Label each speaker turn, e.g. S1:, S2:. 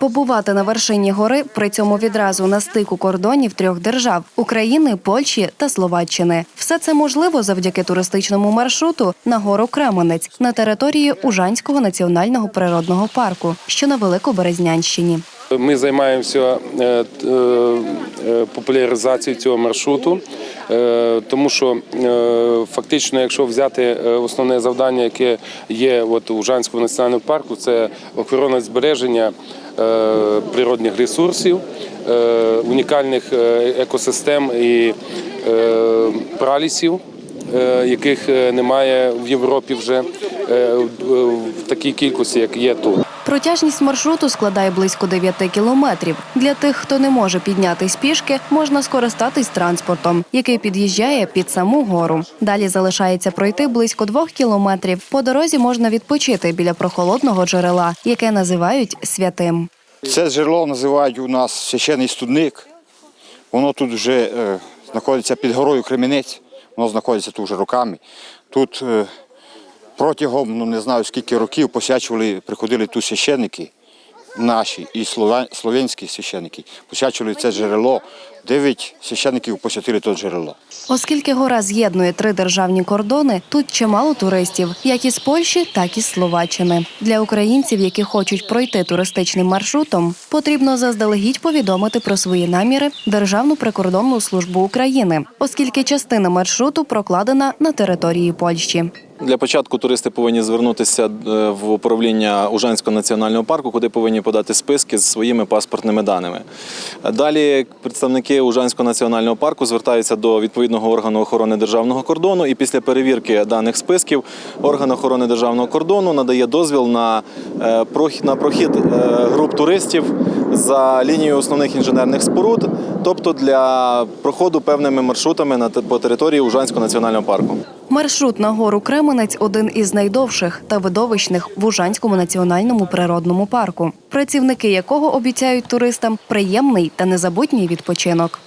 S1: Побувати на вершині гори, при цьому відразу на стику кордонів трьох держав України, Польщі та Словаччини. Все це можливо завдяки туристичному маршруту на гору Кременець на території Ужанського національного природного парку, що на Великоберезнянщині.
S2: Ми займаємося е, е, популяризацією цього маршруту, е, тому що фактично, якщо взяти основне завдання, яке є от у Жанському національному парку, це охорона збереження природних ресурсів, унікальних екосистем і пралісів. Яких немає в Європі вже в в такій кількості, як є тут.
S1: Протяжність маршруту складає близько 9 кілометрів. Для тих, хто не може піднятись пішки, можна скористатись транспортом, який під'їжджає під саму гору. Далі залишається пройти близько двох кілометрів. По дорозі можна відпочити біля прохолодного джерела, яке називають святим.
S3: Це джерело називають у нас священий студник. Воно тут вже е, знаходиться під горою Кремінець, воно знаходиться тут вже роками. Тут е, протягом ну, не знаю скільки років посячували, приходили тут священники наші і слов'янські священники, посячували це джерело. Дев'ять священників посятили це джерело.
S1: Оскільки гора з'єднує три державні кордони, тут чимало туристів, як із Польщі, так і з Словаччини. Для українців, які хочуть пройти туристичним маршрутом, потрібно заздалегідь повідомити про свої наміри Державну прикордонну службу України, оскільки частина маршруту прокладена на території Польщі.
S4: Для початку туристи повинні звернутися е, в управління Ужанського національного парку, куди повинні подати списки з своїми паспортними даними. Далі представники Ужанського національного парку звертаються до відповідного органу охорони державного кордону, і після перевірки даних списків орган охорони державного кордону надає дозвіл на е, прохід е, груп туристів за лінією основних інженерних споруд, тобто для проходу певними маршрутами по території Ужанського національного парку.
S1: Маршрут на гору Кременець один із найдовших та видовищних в Ужанському національному природному парку, працівники якого обіцяють туристам приємний та незабутній відпочинок.